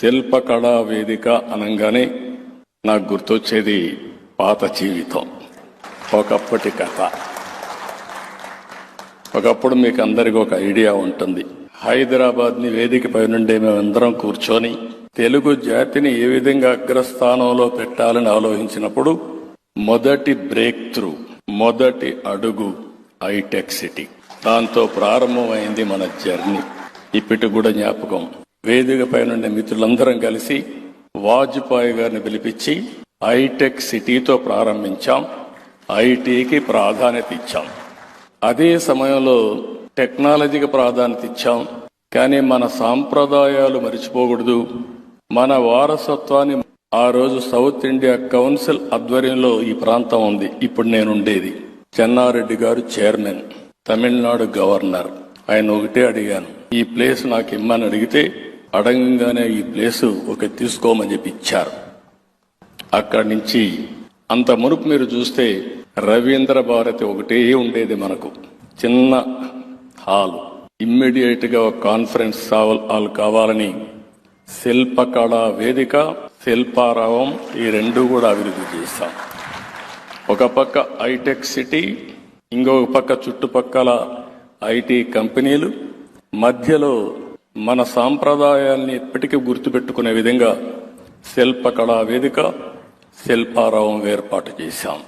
శిల్పకళా వేదిక అనగానే నాకు గుర్తొచ్చేది పాత జీవితం. ఒకప్పటి కథ. ఒకప్పుడు మీకు అందరికి ఒక ఐడియా ఉంటుంది. హైదరాబాద్ని వేదికపై నుండి మేమందరం కూర్చొని తెలుగు జాతిని ఏ విధంగా అగ్రస్థానంలో పెట్టాలని ఆలోచించినప్పుడు మొదటి బ్రేక్ త్రూ మొదటి అడుగు హైటెక్ సిటీ. దాంతో ప్రారంభమైంది మన జర్నీ. ఇప్పటి కూడా జ్ఞాపకం వేదిక పైన మిత్రులందరం కలిసి వాజ్పేయి గారిని పిలిపించి హైటెక్ సిటీతో ప్రారంభించాం. ఐటీకి ప్రాధాన్యత ఇచ్చాం. అదే సమయంలో టెక్నాలజీకి ప్రాధాన్యత ఇచ్చాం. కానీ మన సాంప్రదాయాలు మర్చిపోకూడదు. మన వారసత్వాన్ని ఆ రోజు సౌత్ ఇండియా కౌన్సిల్ ఆధ్వర్యంలో ఈ ప్రాంతం ఉంది. ఇప్పుడు నేను ఉండేది చెన్నారెడ్డి గారు చైర్మన్ తమిళనాడు గవర్నర్. ఆయన ఒకటే అడిగాను ఈ ప్లేస్ నాకు ఇమ్మని అడిగితే అడగంగానే ఈ ప్లేసు ఒక తీసుకోమని చెప్పి ఇచ్చారు. అక్కడి నుంచి అంత మునుపు మీరు చూస్తే రవీంద్ర భారతి ఒకటే ఉండేది మనకు. చిన్న హాల్. ఇమ్మీడియట్గా ఒక కాన్ఫరెన్స్ హాల్ కావాలని శిల్పకళా వేదిక శిల్పారావం ఈ రెండు కూడా అభివృద్ధి చేస్తాం ఒక పక్క హైటెక్ సిటీ ఇంకొక పక్క చుట్టుపక్కల ఐటీ కంపెనీలు మధ్యలో మన సాంప్రదాయాల్ని ఎప్పటికీ గుర్తుపెట్టుకునే విధంగా శిల్పకళా వేదిక శిల్పారావం ఏర్పాటు చేశాం.